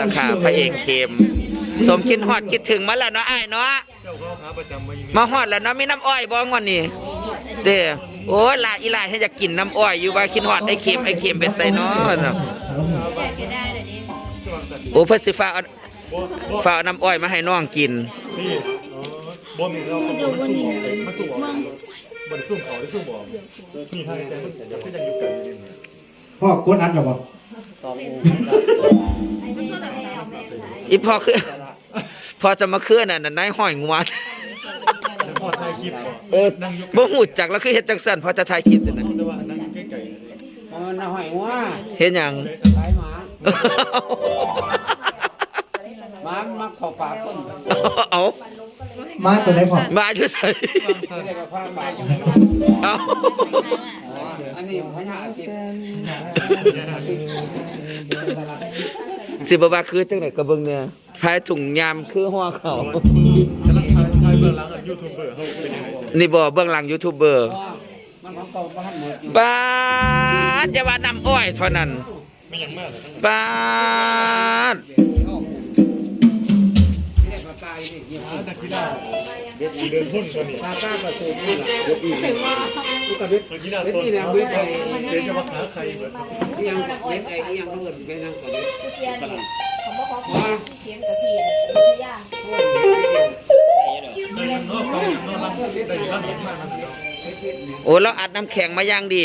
ราคาพระเอกเข้มสมคิดฮอดคิดถึงมาแล้วเนาะไอ้ายเนาะมาฮอดแล้วเนาะมีน้ำอ้อยบ่งวันนี้เด้อโอ้ยลาอีหลายให้จะกินน้ำอ้อยอยู่ว่าคิดฮอดไอ้เค็มไอ้เค็มไปใส่เนาะเนาะโอ้เพิ่นสิฟ้าเอาฟ้าเอาน้ำอ้อยมาให้น้องกิน บ่มีเราเดี๋ยววันนี้มาสู้บ่บ่ได้สู้เขาได้สู้บ่นี่ทางใจมันจะก็ยังอยู่กันอยู่นี่ พ่อกดอัดหรอบอกอีพอคือพอจะมาเคลื่อนน่ะนายห้อยงวดแล้วพอถ่ายคลิปบ่เออนั่งอยู่บ่ฮู้จักแล้วคือเฮ็ดจังซั่นพอจะถ่ายคลิปซั่นน่ะแต่ว่านั่งใกล้ๆนี่มันหอยว่าเฮ็ดหยังขายหมาหมามักขอปากคนเอามาตัวไหนพ่อมาอยู่ไสฟังซะเรียกว่าความปากเอาอั นนี้พญาอาทิตย์สิบว่าคือจังไดก็เบิงเนี่ยพายถุงยามคือหัวเขากำลังถ่ายถ่ายเบื้องหลังอะยูทูบเบอร์เฮาเป็นยังไงสินี่บ่เบื้องหลังยูทูบเบอร์บ้านหมดอยู่ป้าดอย่าว่านำอ้อยเท่านั้นไม่ยังมากเลย ป้าด เดินเดินพุ่นตัวนี้ตาตาประตูนี่แหละยกอีกลูกกระเบ็ดตัวกีฬาต้นเขาเดินจะมาหาใครเหมือนยังเบ็ดไอ้ยังเลื่อนไปนั่งกระเบ็ดเทียนเขาบอกขอเทียนกับพี่ย่าเดินนอกไปนอกลังได้อยู่ข้ากโอ้เราอัดน้ำแข็งมาย่างดี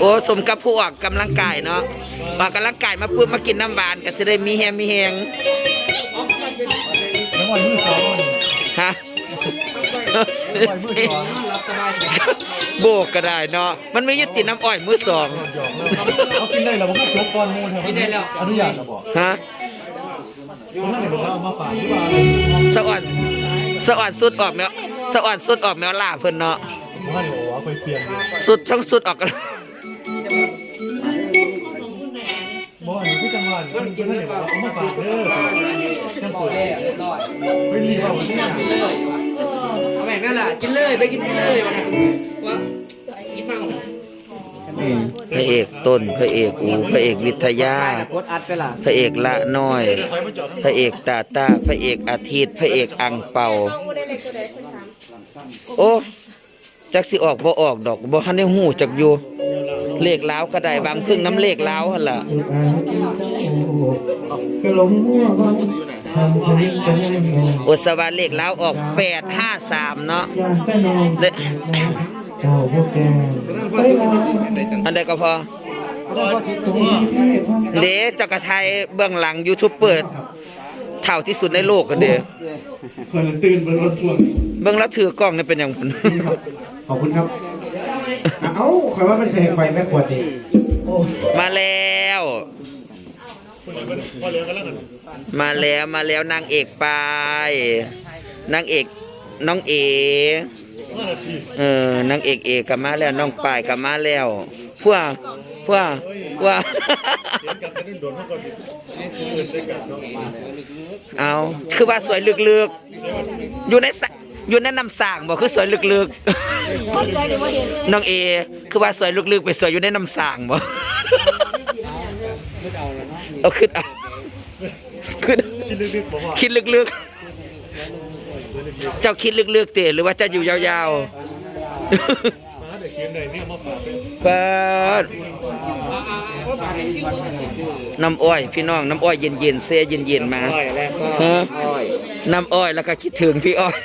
โอ้สมกับผู้ออกกำลังกายเนาะออกกำลังกายมาปุ๊บมากินน้ำหวานก็สิได้มีแฮมมีแฮงแล้ ววันมือสองฮะวันมือสองโบกก็ได้เนาะ มันไม่ยึดติดน้ำอ้อยมือสองหยอกแล้วเขากินได้แล้วมันก็จบก่อนมูลครับกินได้แล้วอนุญาตแล้วบอกฮะเพราะท่านเห็นว่าเอามาฝากที่บ้านสะอ่อนสะอ่อนสุดออกแมวสะอ่อนสุดออกแมวล่าเพิ่นเนาะเพราะท่านเห็นว่าไปเปลี่ยนสุดทั้งสุดออกกันบ่อันนี้คือจังหวัดเพิ่นเพิ่นเห็นว่าเอามาฝากเด้อจังเปิด ไปรีบเอาไปที่ไหนเอาแม่นั่นแหละกินเลยไปกินเลยว่ากินมั่งพระเอกต้นพระเอกอูพระเอกวิทยากดอัดไปละพระเอกละน้อย พระเอกตาตาพระเอกอาทิตย์ พระเอกอังเป่า โอ้จักสิออกบ่ออกดอกบ่ทันได้ฮู้จักอยู่เลขลาวก็ได้บางพึ่งน้ำเลขลาวหั่นล่ะก็ล้มหัวมัว อสวาเลขลาวออก853เนาะอยากจะนอนเด้เจ้าพวกแกไปลาอันใดก็พอสมที่พ่อเด้เจักรไทยเบื้องหลังยูทูบเปิดเท่าที่สุดในโลกกันเด้เพิ่นตื่นบนรถพ่วงเบื้องแล้วถือกล้องนี่เป็นอย่างพุ่นขอบคุณครับ เอ้าคอยว่าไม่ใช่ไฟแม่ขวดดิโอ้มาแล้ว พอเหลือกันแล้วกัน มาแล้วมาแล้วนางเอกปายนางเอกน้องเอห้านาทีเออนางเอกเอกกลับมาแล้วน้องปายกลับมาแล้วพวกพวกพวกเห็นกันจะโดนเขาก่อนสิเงินใส่กันเนาะเอาคือว่าสวยลึกๆอยู่ในสะอยู่ในน้ำสร้างบ่คือสวยลึกคนใจหรือว่าเห็นๆน้องเอ คือว่าสวยลึกๆไปสวยอยู่ในน้ำสร้างบ่ เอาขึ้นเอาขึ้นคิดลึกๆบอกว่าคิดลึกๆ เจ้าคิดลึกๆเตะหรือว่าจะอยู่ยาวมาเด็กเขียนไหนเนี่ยมาฝากเป็นๆเปิดน้ำอ้อยพี่น้องน้ำอ้อยเย็นๆเสียเย็นๆมาอ้อยแล้วก็ฮะอ้อยน้ำอ้อยแล้วก็คิดถึงพี่อ้อย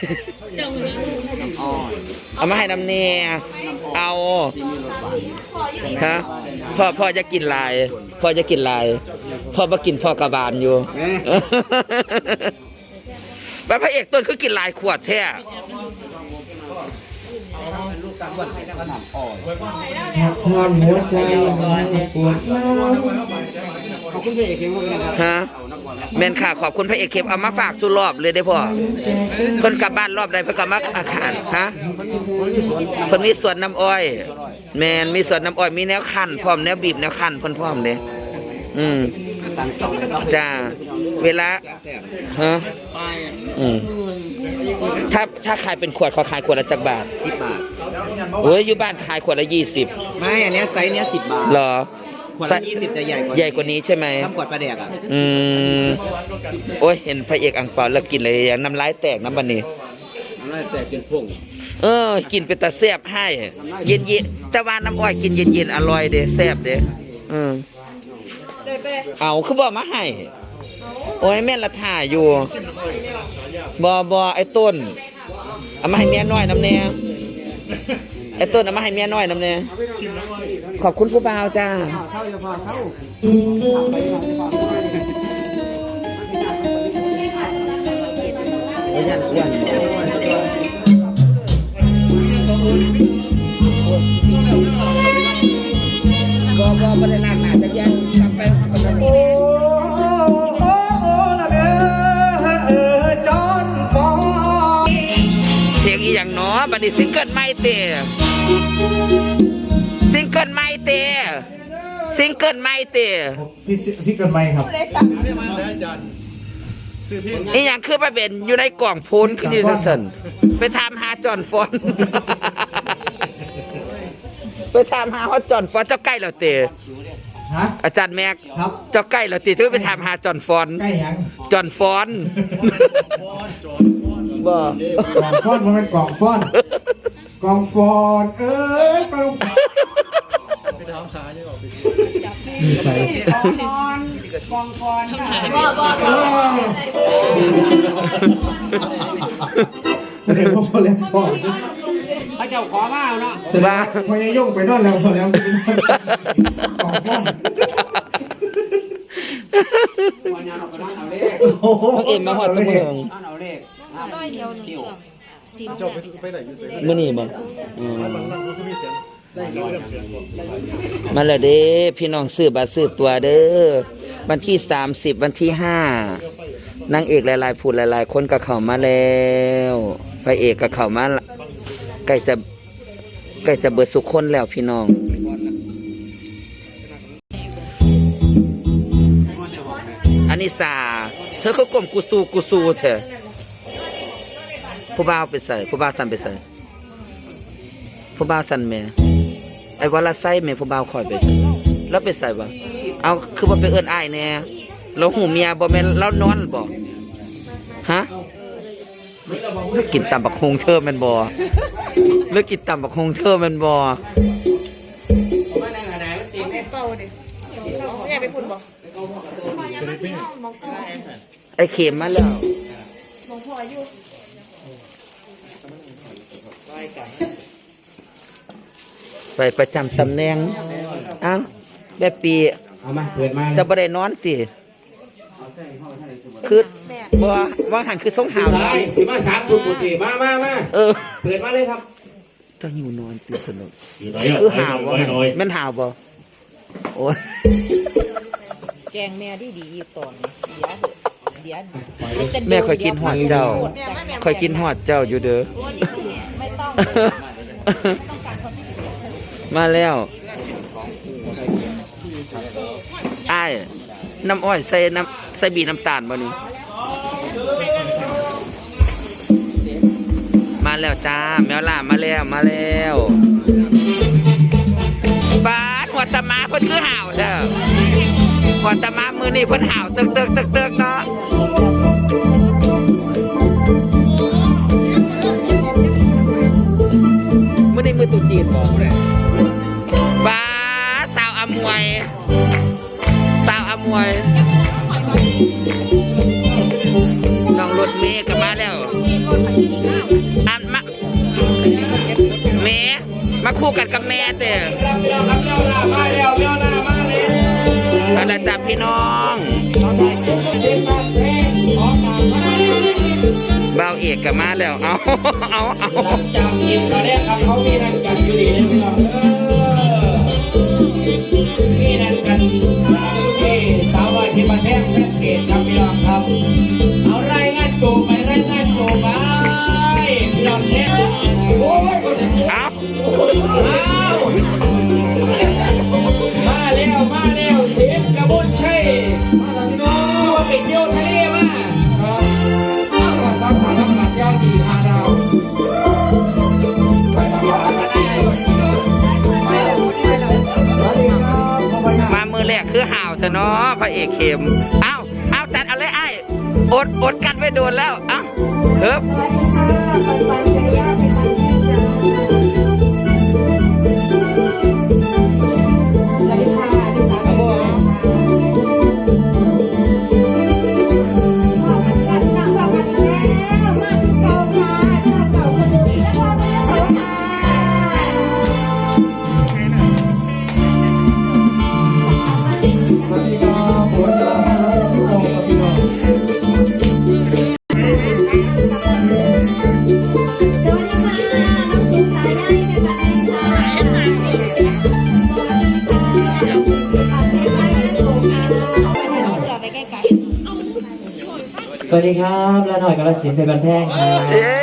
เอามาให้น้ำเนี่ยเอาฮะ พ่อพ่อจะกินลาย พ่อจะกินลาย พ่อมากินพ่อกระบาลอยู่แล้วพระเอกต้นคือกินลายขวดแท้หักหัวใจมันปวดร้าว ขอบคุณพี่เอกเขียนว่าไงครับฮะแม่นค่ะขอบคุณพระเอกเข้มเอามาฝากทุกรอบเลยได้อพ่อเพิ่นกลับบ้านรอบใดเพิ่นกลับมาอาคารฮะเพิ่นมีสวนน้ำอ้อย แม่นมีสวนน้ำอ้อยมีแนวคันพร้อมแนวบีบแนวคันเพิ่นพร้อมเด้อืมจ้าเวลาฮะอืมถ้าถ้าขายเป็นขวดเขาขายขวดละจักบาทสิบบาทโอ้ยอยู่บ้านขายขวดละยี่สิบไม่อันเนี้ยไซส์เนี้ยสิบบาทเหรอ ขวดละยี่สิบจะใหญ่กว่าใหญ่กว่านี้ใช่ไหมทำขวดปลาแดกอะอืมโอ้ยเห็นพระเอกอังเปาแล้วกินเลยอย่างน้ำลายแตกน้ำบันนี้น้ำลายแตกกินพุ่งเออ กินเป็นตาแซ่บให้ เย็นเย็นๆแต่ว่าน้ำอ้อยกินเย็นเย็นๆอร่อยเด้แซ่บเด้เออได้ไปเอาคือบอกมาให้ โอ้ยแม่นละถ่ายอยู่บอบอไอ้ต้นเอามาให้เมียน้อยน้ำแน่ ไอ้ต้นเอามาให้เมียน้อยน้ำแน่ขอบคุณผู้บ่าวจ้าเช่าจะพอเช่าโอ้ยยันส่วนบอบอประเด็นหลักหนาจะแยกกลับไปโอ้โอ้โอ้นะเด้อเออจอนฟองเพลงอีอย่างเนาะบัดนี้ซิงเกิล เตะซิงเกิลใหม่เตะซิงเกิลใหม่เตะพี่ซิกกันไหมครับอีอย่างคือไปเป็นอยู่ในกล่องโพนคือนี่สันไปถามหาจอนฟอนไปถามหาฮอตจอนฟอนเจ้าใกล้แล้วเตะฮะอาจารย์แม็กครับเจ้าใกล้แล้วเตะจะไปถามหาจอนฟอนใกล้ยังจอนฟอนบ่กล่องฟ้อนมันเป็นกล่องฟ้อน กล่องฟอนเอ้ยกล่องนี่ใส่บ่บ่เออแสดงว่าพอแล้วพ่อพระเจ้าขอมาเนาะแสดงพอยายยุ่งไปนอนแล้วพอแล้วกล่องฟ้อนวันนี้เราก็ต้องเอาเลขโอ้โหน้องเอ็มมาฮอดตะเมืองเอาเลขร้อยเดียวหนึ่ง เครื่องสิบเจ้าไปไปไหนอยู่เสียงมื้อนี้บ่อืมมันมันก็มีเสียงได้เรื่องเสียงมาแล้วเด้พี่น้องซื้อบัตรซื้อตัวเด้อวันที่ 30 วันที่5นางเอกหลายๆผู้หลายๆ คนก็เข้ามาแล้วพระเอกก็เข้ามาละใกล้จะใกล้จะเบิดสุขคนแล้วพี่น้อง อันนี้สาเธอก็กลมกุซูกุซูเถอะ ผู้บ่าวไปใส่ผู้บ่าวสั่นไปใส่ผู้บ่าวสั่นแม่ไอ้วลาไส้แม่ผู้บ่าวคอยไป แล้วไปใส่บ่เอาคือว่าไปเอิ้นอ้ายแน่แล้วหูเมียบ่แม่นแล้วนอนบ่ฮะเลิกกินตำบักฮงเธอแม่นบ่เลิกกินตำบักฮงเธอแม่นบ่เป่าดิอยากไปพุ่นบ่ไอ้เข็มมาแล้วมองพออยู่ ไปประจำตำแหน่งเอ้าแบบปีเอามาเปิดมาจะบ่ได้นอนสิคือบ่ว่าหันคือส่งหาวได้สิมาสามทุกปกติมามามาเออ เปิดมาเลยครับเจะหิวนอนตีสนุกอยู่ไหนคืออะหาวบ่ไว้หน่อยแม่นหาวบ่โอ้ยแกงแม่ดีดีๆตอนเดี๋ยวเดี๋ยวแม่คอยกินหอดเจ้าแม่ไม่แม่คอยกินหอดเจ้าอยู่เด้อไมาแล้วไอ้น้ำอ้อยใส่น้ำใส่บีน้ำตาลบ่นี่มาแล้วจ้า แมวล่ามาแล้วมาแล้วบาดหัวตะมาเพิ่นคือห่าวเด้อหัวตะมามือนี่เพิ่นห่าวตึกตึกตึกตึกเนาะ พี่น้องเบาเอกกับมาแล้ว เอาเอาเอาจำยิงตอนแรกครับเขามีนันกันอยู่ดีนะพี่น้องเออมีนันกันสาวน้อยที่มาแทงแพ็กเกจครับพี่น้องครับ เอกเข้มเอ้าเอ้าจัดเอาเลยไอ้อดอดกันไม่โดนแล้วเอ้าเฮ้ย ดีครับและหน่อยกระสินเป็นบันแท่งครับเย้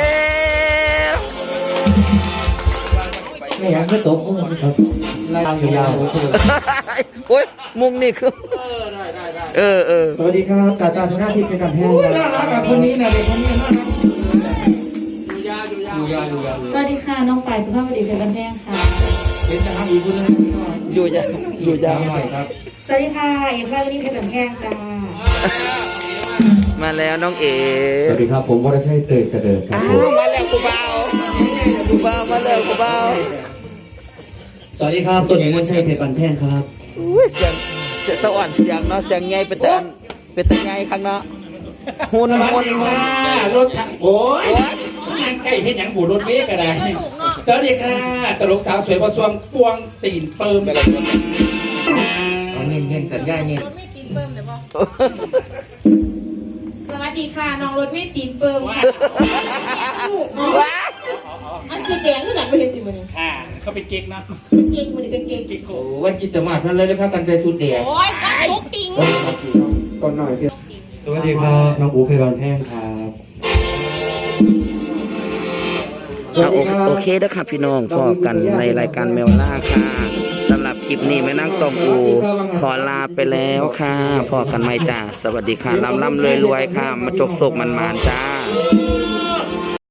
ไม่อยากไม่ตกอุ้มครับไล่ตามอยู่ยาวโอเคโอ้ยมุมนี่คือเออเออสวัสดีครับตาตาทุกหน้าที่เป็นบันแท่งครับน่ารักกับคนนี้นะเด็กคนนี้น่ารักอยู่ยาวอยู่ยาวอยู่ยาวอยู่ยาวสวัสดีค่ะน้องปายสุภาพบุรุษเพชรบันแพงค่ะเห็นจะทำอีกคนนึงอยู่ยาวอยู่ยาวหน่อยครับสวัสดีค่ะเอกราชวันนี้เพชรบันแพงจ้า มาแล้วน้องเอ๋สวัสดีครับผมวรชัยเตยเสด็จครับอ้าผวมมาแล้วกูเบากูเบามาแล้วกูเบาสวัสดีครับต้นยังไม่ใช่เพชรบันแท่งครับ อุ้ยเสียงเสียงสวรรค์เสียงเนาะเสียงไงเป็นแต่อันเป็นแต่ไงข้างเนาะหุ่นสวัสหุ่นดีหุ่นค่ะรถถังโอ้ยงานใกล้เห็นอย่างบูรถเมฆก็ได้สวัสดีค่ะตลกสาวสวยประสวงปวงตีนเปิมอ่าเอาเน้นเน้นสัญญาเน้นสวัส ดีค่ะน้องรถเมตีนเปิมค่ะว้าอันสุดแดงคือกันไปเห็นติมันค่ะเขาเป็นเก๊กนะเก่งมันนี่เป็นเก่งเก๊กโคโอ้ว่าจิตสมาธินั่นเลยได้พักกันใจสุดแดงโอ้ยตุ๊กติงก่อนหน่อยพี่สวัสดีครับน้องอูเพชรบันแท่งครับเอาโอโอเคเด้อค่ะพี่น้องพอกันในรายการแมวล่าค่ะสำหรับค ลิปนี้แม่นั่งตองอูขอลาไปแล้วค่ะพอกันไหมจ้าสวัสดีค่ะลำลำรวยรวยค่ะ มาจกโศกมันมานจ้า